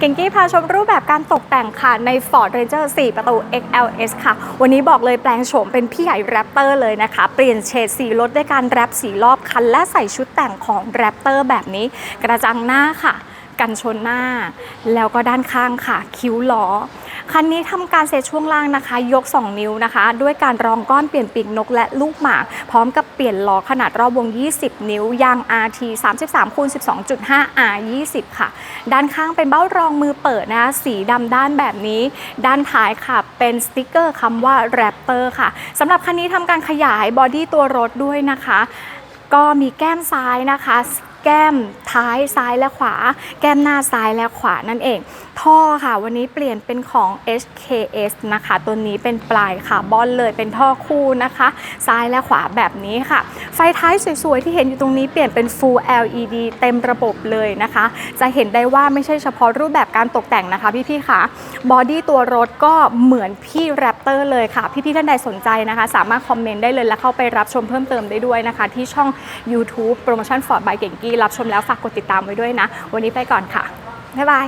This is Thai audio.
เก่งกี้พาชมรูปแบบการตกแต่งค่ะ ใน Ford Ranger 4 ประตู XLS ค่ะ วันนี้บอกเลยแปลงโฉมเป็นพี่ใหญ่แรปเตอร์เลยนะคะ เปลี่ยนเฉดสีรถด้วยการแรปสีรอบคัน และใส่ชุดแต่งของแรปเตอร์แบบนี้ กระจังหน้าค่ะ กันชนหน้า แล้วก็ด้านข้างค่ะ คิ้วล้อ คันนี้ทำการเซตช่วงล่างนะคะ ยก 2 นิ้วนะคะ ด้วยการรองก้อนเปลี่ยนปีกนกและลูกหมาก พร้อมกับเปลี่ยนล้อขนาดรอบวง 20 นิ้วยาง RT 33คูณ12.5 R 20 ค่ะ ด้านข้างเป็นเบ้ารองมือเปิดนะคะสีดำด้านแบบนี้ ด้านท้ายค่ะ เป็นสติกเกอร์คำว่า Raptor ค่ะสำหรับคันนี้ทำการขยายบอดี้ตัวรถด้วยนะคะ ก็มีแก้มซ้ายนะคะ แก้มท้ายซ้ายและขวา แก้มหน้าซ้ายและขวานั่นเอง ท่อค่ะวันนี้เปลี่ยนเป็นของ HKS นะคะ ตัวนี้เป็นปลายคาร์บอนเลยเป็นท่อคู่นะคะ ซ้ายและขวาแบบนี้ค่ะ ไฟท้ายสวยๆ ที่เห็นอยู่ตรงนี้เปลี่ยนเป็น Full LED เต็มระบบเลยนะคะ จะเห็นได้ว่าไม่ใช่เฉพาะรูปแบบการตกแต่งนะคะพี่ๆค่ะบอดี้ตัวรถก็เหมือนพี่แรปเตอร์เลยค่ะ พี่ๆท่านใดสนใจนะคะ สามารถคอมเมนต์ได้เลยและเข้าไปรับชมเพิ่มเติมได้ด้วยนะคะ ที่ช่อง YouTube โปรโมชั่นฟอร์ดบายเก่งกี้รับชมแล้วฝากกดติดตามไว้ด้วยนะ วันนี้ไปก่อนค่ะ บ๊ายบาย